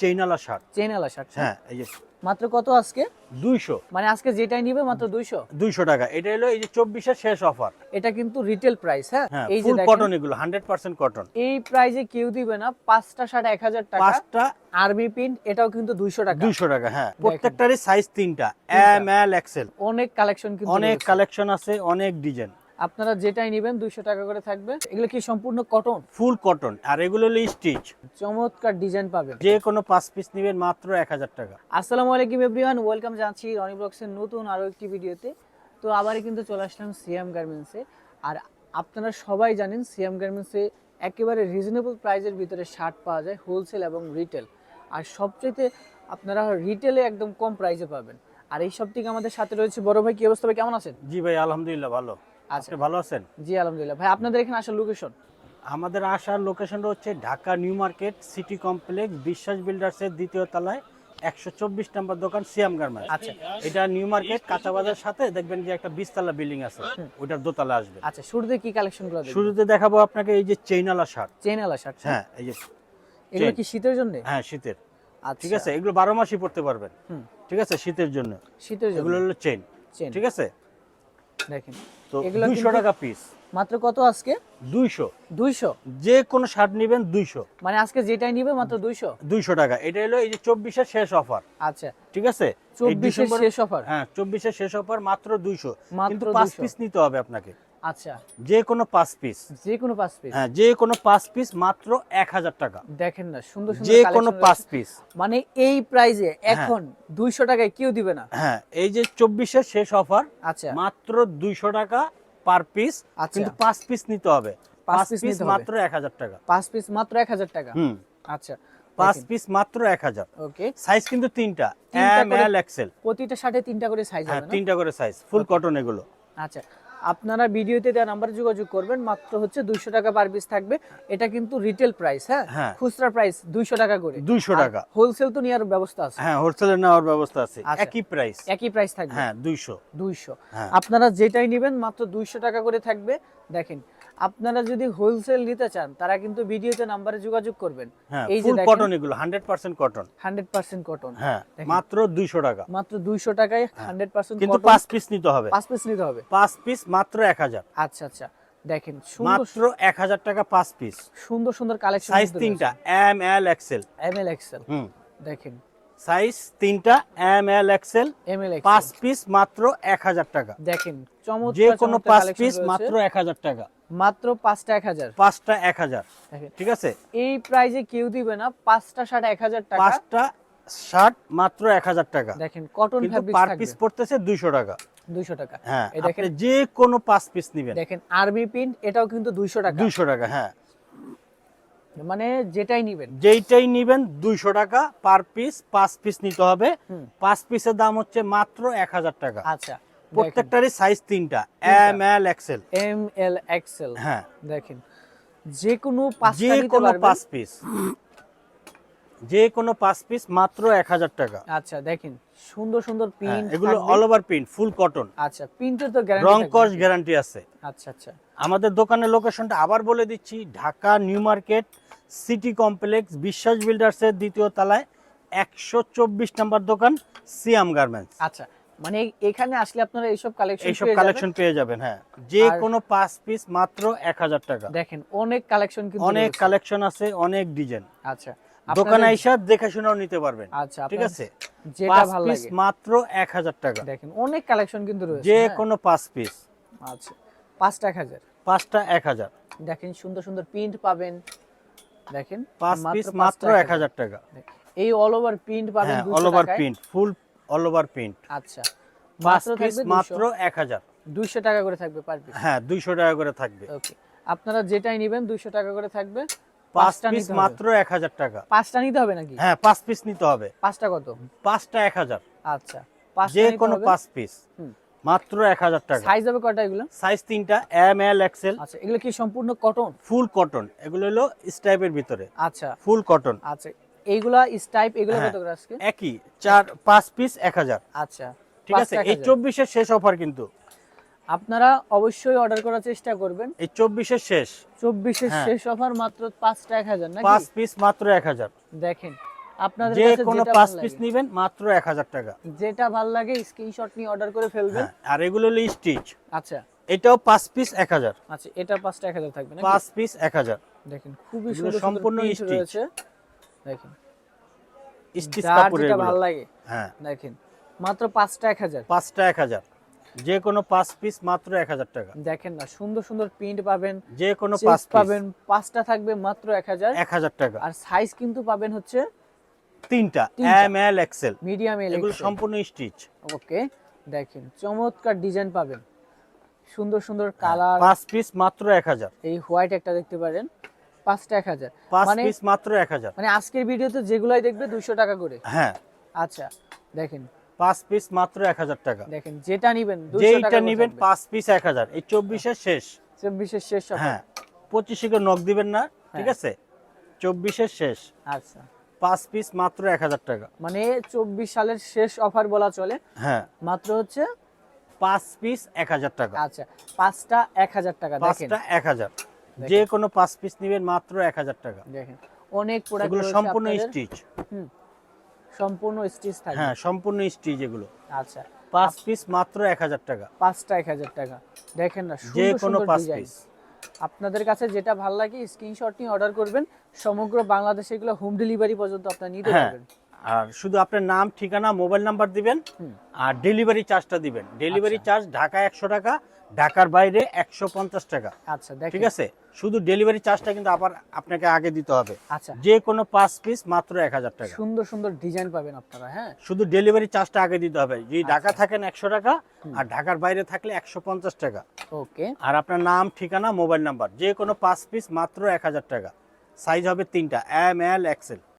চেইনালা shirt. Chain আলা shirt হ্যাঁ। এই যে। মাত্র কত আজকে? দুইশো। মানে আজকে যেটাই নিবে মাত্র দুইশো? দুইশো টাকা। এটা হলো এই যে চব্বিশের শেষ অফার। এটা কিন্তু রিটেল প্রাইস হ্যাঁ? হ্যাঁ এই যে কটন এগুলো হান্ড্রেড পার্সেন্ট কটন এই প্রাইজে কেউ দিবে না পাঁচটা শার্ট এক হাজার টাকা। পাঁচটা আরবি প্রিন্ট এটাও কিন্তু দুইশো টাকা। দুইশো টাকা হ্যাঁ। প্রত্যেকটারই সাইজ তিনটা এম এল এক্সেল অনেক কালেকশন কিন্তু অনেক কালেকশন আছে অনেক ডিজাইন আপনারা যেটাই নেবেন দুইশো টাকা করে থাকবে। এগুলো কি সম্পূর্ণ কটন ফুল কটন আর এগুলো হলো স্টিচ চমৎকার ডিজাইন পাবেন। যে কোনো পাঁচ পিস নেবেন মাত্র এক হাজার টাকা। আসসালামু আলাইকুম এভরিওয়ান ওয়েলকাম জানাচ্ছি রনি ব্লগসের নতুন আরও একটি ভিডিওতে তো আবারই কিন্তু চলে আসলাম সিএম গার্মেন্টসে আর আপনারা সবাই জানেন সিএম গার্মেন্টসে একেবারে রিজনেবল প্রাইজের ভিতরে শার্ট পাওয়া যায় হোলসেল এবং রিটেল আর সবচেয়ে আপনারা রিটেলে একদম কম প্রাইসে পাবেন। আর এই সব থেকে আমাদের সাথে রয়েছে বড় ভাই কি অবস্থা ভাই কেমন আছেন? জি ভাই আলহামদুলিল্লাহ ভালো। আচ্ছা। ভালো আছেন? জি আলহামদুলিল্লাহ। ভাই আপনাদের এখানে আসার লোকেশন আমাদের আসার লোকেশনটা হচ্ছে Dhaka New Market City Complex Biswas বিল্ডার্সের দ্বিতীয় তলায় একশো চব্বিশ নম্বর দোকান সিয়াম গার্মেন্টস। আচ্ছা। এটা নিউ মার্কেট কাঁচা বাজার সাথে দেখবেন যে একটা বিশতলা বিল্ডিং আছে ওইটার দোতলা আসবে। আচ্ছা শুরুতে কি কালেকশনগুলো দেখবেন? শুরুতে দেখাবো আপনাকে এই যে চেইনালা শার্ট। চেন আলা শার্ট হ্যাঁ? এই যে এগুলো কি শীতের জন্য? হ্যাঁ শীতের। আচ্ছা। ঠিক আছে এগুলো বারো মাসই পড়তে পারবেন। ঠিক আছে শীতের জন্য। শীতের জন্য। এগুলো হলো চেইন। চেন ঠিক আছে? দেখেন তো এগুলো দুইশো কিন্তু- টাকা পিস মাত্র কত আজকে? দুইশো। দুইশো? যে কোনো শার্ট নেবেন দুইশো। মানে আজকে যেটাই নিবে মাত্র দুইশো? দুইশো টাকা। এটা হলো এই যে চব্বিশের শেষ অফার আচ্ছা। ঠিক আছে? এই চব্বিশের শেষ অফার হ্যাঁ চব্বিশের শেষ অফার মাত্র দুইশো। মাত্র কিন্তু পাঁচ পিস নিতে হবে আপনাকে। আচ্ছা। যে কোনো পাঁচ পিস যে কোনো পাঁচ পিস হ্যাঁ যে কোনো পাঁচ পিস মাত্র এক হাজার টাকা। দেখেন না সুন্দর সুন্দর যে কোনো পাঁচ পিস মানে এই প্রাইজে এখন দুইশো টাকায় কেউ দিবে না। হ্যাঁ এই যে চব্বিশের শেষ অফার আচ্ছা। মাত্র দুইশো টাকা পার পিস আচ্ছা। কিন্তু পাঁচ পিস নিতে হবে। পাঁচ পাঁচ পিস মাত্র এক হাজার টাকা। পাঁচ পিস মাত্র এক হাজার টাকা। হুম। আচ্ছা। পাঁচ পিস মাত্র এক হাজার। ওকে। সাইজ কিন্তু তিনটা। তিনটা এম এল এক্সেল প্রতিটা শার্টে তিনটা করে সাইজ হ্যাঁ তিনটা করে সাইজ ফুল কটন এগুলো। আচ্ছা। আপনারা ভিডিওতে দেওয়া নাম্বারে যোগাযোগ করবেন মাত্র হচ্ছে দুইশো টাকা পার পিস থাকবে। এটা কিন্তু রিটেল প্রাইস হ্যাঁ? হ্যাঁ। খুচরা প্রাইস দুইশো টাকা করে। দুইশো টাকা। হোলসেল তো নেওয়ার ব্যবস্থা আছে। হ্যাঁ হোলসেল নেওয়ার ব্যবস্থা আছে। একই প্রাইস একই প্রাইস থাকবে। হ্যাঁ দুইশো। দুইশো। হ্যাঁ। আপনারা যেটাই নেবেন মাত্র দুইশো টাকা করে থাকবে। দেখেন আপনারা যদি হোলসেল নিতে চান তারা কিন্তু ভিডিওতে নাম্বারে যোগাযোগ করবেন। হ্যাঁ এই যে কটন এগুলো hundred percent cotton hundred percent cotton হ্যাঁ মাত্র দুইশো টাকা। মাত্র দুইশো টাকায় হান্ড্রেড পার্সেন্ট হ্যাঁ। কিন্তু পাঁচ পিস নিতে হবে। পাঁচ পিস নিতে হবে। পাঁচ পিস মাত্র এক হাজার। আচ্ছা আচ্ছা দেখেন মাত্র এক হাজার টাকা পাঁচ পিস সুন্দর সুন্দর কালেকশন সাইজ তিনটা M L XL M L XL হুম। দেখেন। সাইজ তিনটা M L XL M L পাঁচ পিস মাত্র এক হাজার টাকা। দেখেন চমৎকার যে কোনো পাঁচ পিস মাত্র এক হাজার টাকা। মাত্র পাঁচটা এক হাজার। পাঁচটা এক হাজার। ঠিক আছে? এই প্রাইজে কেউ দিবে না পাঁচটা শার্ট এক হাজার টাকা। পাঁচটা শার্ট মাত্র এক হাজার টাকা। দেখেন কটন পার পিস পড়তেছে দুইশো টাকা। দুইশো টাকা। হ্যাঁ দেখেন। যে কোনো পাঁচ পিস নেবেন। দেখেন আরবি প্রিন্ট এটাও কিন্তু দুইশো টাকা। দুইশো টাকা হ্যাঁ। মানে যেটাই নিবেন। যেইটাই নিবেন দুইশো টাকা পার পিস পাঁচ পিস নিতে হবে। পাঁচ পিসের দাম হচ্ছে মাত্র এক হাজার টাকা। আচ্ছা। প্রত্যেকটারই সাইজ তিনটা। M L XL M L XL হ্যাঁ। দেখেন যে কোনো যে কোনো পাঁচ পিস যে কোনো পাঁচ পিস মাত্র এক হাজার টাকা। আচ্ছা দেখেন সুন্দর সুন্দর হ্যাঁ, প্রিন্ট এগুলো all over print full cotton আচ্ছা তো রং কস গ্যারান্টি আছে। আচ্ছা আচ্ছা। আমাদের দোকানের লোকেশনটা আবার বলে দিচ্ছি Dhaka New Market City Complex Biswas বিল্ডার্সের দ্বিতীয় তলায় একশো চব্বিশ নম্বর দোকান সিয়াম গার্মেন্টস আচ্ছা মানে এখানে আসলে আপনারা এইসব কালেকশন এইসব কালেকশন পেয়ে যাবেন হ্যাঁ। যে কোনো পাঁচ পিস মাত্র এক হাজার টাকা। দেখেন অনেক কালেকশন কিন্তু অনেক কালেকশন আছে অনেক ডিজাইন আচ্ছা দোকানে আইসা দেখে শুনেও নিতে পারবেন। আচ্ছা ঠিক আছে? যেটা ভালো পিস লাগে। মাত্র এক হাজার টাকা। দেখেন অনেক কালেকশন কিন্তু রয়েছে যে হ্যাঁ? কোনো পাঁচ পিস আচ্ছা পাঁচটা এক হাজার। পাঁচটা এক হাজার। দেখেন সুন্দর সুন্দর প্রিন্ট পাবেন। দেখেন পাঁচ পিস মাত্র এক হাজার। টাকা। এই অল ওভার প্রিন্ট পাবেন 200 all over print full all over print আচ্ছা। মাত্র থাকবে মাত্র 200 এক হাজার। 200 টাকা করে থাকবে পার পিস হ্যাঁ দুইশো টাকা করে থাকবে। ওকে আপনারা যেটাই নেবেন 200 টাকা করে থাকবে। পাঁচটা পিস মাত্র এক হাজার টাকা। পাঁচটা নিতে হবে নাকি? হ্যাঁ পাঁচ পিস নিতে হবে। পাঁচটা কত? পাঁচটা এক হাজার। আচ্ছা যে কোনো পাঁচ পিস মাত্র এক হাজার টাকা। সাইজ হবে কয়টা এগুলো? সাইজ তিনটা এম এল এক্সেল আচ্ছা এগুলো কি সম্পূর্ণ কটন ফুল কটন এগুলো হলো স্টাইপের ভিতরে। আচ্ছা। ফুল কটন আচ্ছা এইগুলা স্টাইপ এগুলো হ্যাঁ। কত করে আজকে? একই চার পাঁচ পিস এক হাজার। আচ্ছা। ঠিক আছে? এই। চব্বিশের শেষ অফার কিন্তু। আপনারা অবশ্যই অর্ডার করার চেষ্টা করবেন। এই চব্বিশের শেষ। চব্বিশের হ্যাঁ। শেষ অফার মাত্র পাঁচটা এক হাজার নাকি? পাঁচ পিস মাত্র এক হাজার। দেখেন আপনাদের যে কোনো পাঁচ পিস লাগে। মাত্র এক হাজার টাকা। যেটা ভালো লাগে স্ক্রিনশট নিয়ে অর্ডার করে ফেলবেন। হ্যাঁ আর এগুলো হলো স্টিচ আচ্ছা। এটাও পাঁচ পিস এক হাজার। আচ্ছা এটা পাঁচটা এক হাজার থাকবে না পাঁচ পিস এক হাজার। দেখেন খুবই সুন্দর সম্পূর্ণ রয়েছে। দেখেন। স্টিচ। ভালো লাগে। হ্যাঁ। দেখেন মাত্র পাঁচটা এক হাজার। পাঁচটা এক হাজার। যে কোনো পাঁচ পিস মাত্র এক হাজার টাকা। দেখেন না সুন্দর সুন্দর প্রিন্ট পাবেন যে কোনো পাঁচ পাবেন পাঁচটা থাকবে মাত্র এক হাজার। এক হাজার টাকা। আর সাইজ কিন্তু পাবেন হচ্ছে তিনটা। এম এল এক্সেল মিডিয়াম এগুলো সম্পূর্ণ স্টিচ ওকে দেখেন চমৎকার ডিজাইন পাবেন। সুন্দর সুন্দর কালার পাঁচ পিস মাত্র এক হাজার। এই হোয়াইট একটা দেখতে পারেন পাঁচটা এক হাজার। পাঁচ মানে পিস মাত্র এক হাজার। মানে আজকের ভিডিওতে যেগুলাই দেখবে দুইশো টাকা করে। হ্যাঁ। আচ্ছা দেখেন পাঁচ পিস মাত্র এক হাজার টাকা। দেখেন যেটা নিবেন যেইটা নিবেন পাঁচ পিস এক হাজার। এই চব্বিশের শেষ। চব্বিশের শেষ হ্যাঁ পঁচিশে নক দিবেন না ঠিক হ্যাঁ। আছে? চব্বিশের শেষ। আচ্ছা। পাঁচ পিস মাত্র এক হাজার টাকা। মানে চব্বিশ সালের শেষ অফার বলা চলে। হ্যাঁ। মাত্র হচ্ছে পাঁচ পিস এক হাজার টাকা। আচ্ছা পাঁচটা এক হাজার টাকা পাঁচটা এক হাজার। যে কোনো পাঁচ পিস নিবেন মাত্র এক হাজার টাকা। দেখেন অনেক প্রোডাক্ট সম্পূর্ণ স্টিচ সম্পূর্ণ স্টিচ থাকবে। হ্যাঁ সম্পূর্ণ স্টিচ এগুলো। আচ্ছা। পাঁচ পিস মাত্র এক হাজার টাকা। পাঁচটা এক হাজার টাকা। দেখেন না যে কোনো পাঁচ পিস আপনাদের কাছে যেটা ভালো লাগে স্ক্রিনশট নিয়ে অর্ডার করবেন। সমগ্র বাংলাদেশে এগুলো হোম ডেলিভারি পর্যন্ত আপনারা নিতে হ্যাঁ। পারবেন। আর শুধু আপনার নাম ঠিকানা মোবাইল নাম্বার দিবেন আর ডেলিভারি চার্জটা দিবেন। ডেলিভারি আচ্ছা। চার্জ ঢাকা একশো টাকা ঢাকার বাইরে একশো পঞ্চাশ টাকা। আচ্ছা ঠিক আছে? শুধু ডেলিভারি চার্জটা কিন্তু আবার আপনাকে আগে দিতে হবে। আচ্ছা। যে কোনো পাঁচ পিস মাত্র এক হাজার টাকা। সুন্দর সুন্দর ডিজাইন পাবেন আপনারা হ্যাঁ? শুধু ডেলিভারি চার্জটা আগে দিতে হবে। যদি ঢাকা আচ্ছা। থাকেন একশো টাকা আর ঢাকার বাইরে থাকলে একশো পঞ্চাশ টাকা। ওকে। আর আপনার নাম ঠিকানা মোবাইল নাম্বার যে কোনো পাঁচ পিস মাত্র এক হাজার টাকা। সাইজ হবে তিনটা এম এল এক্সেল।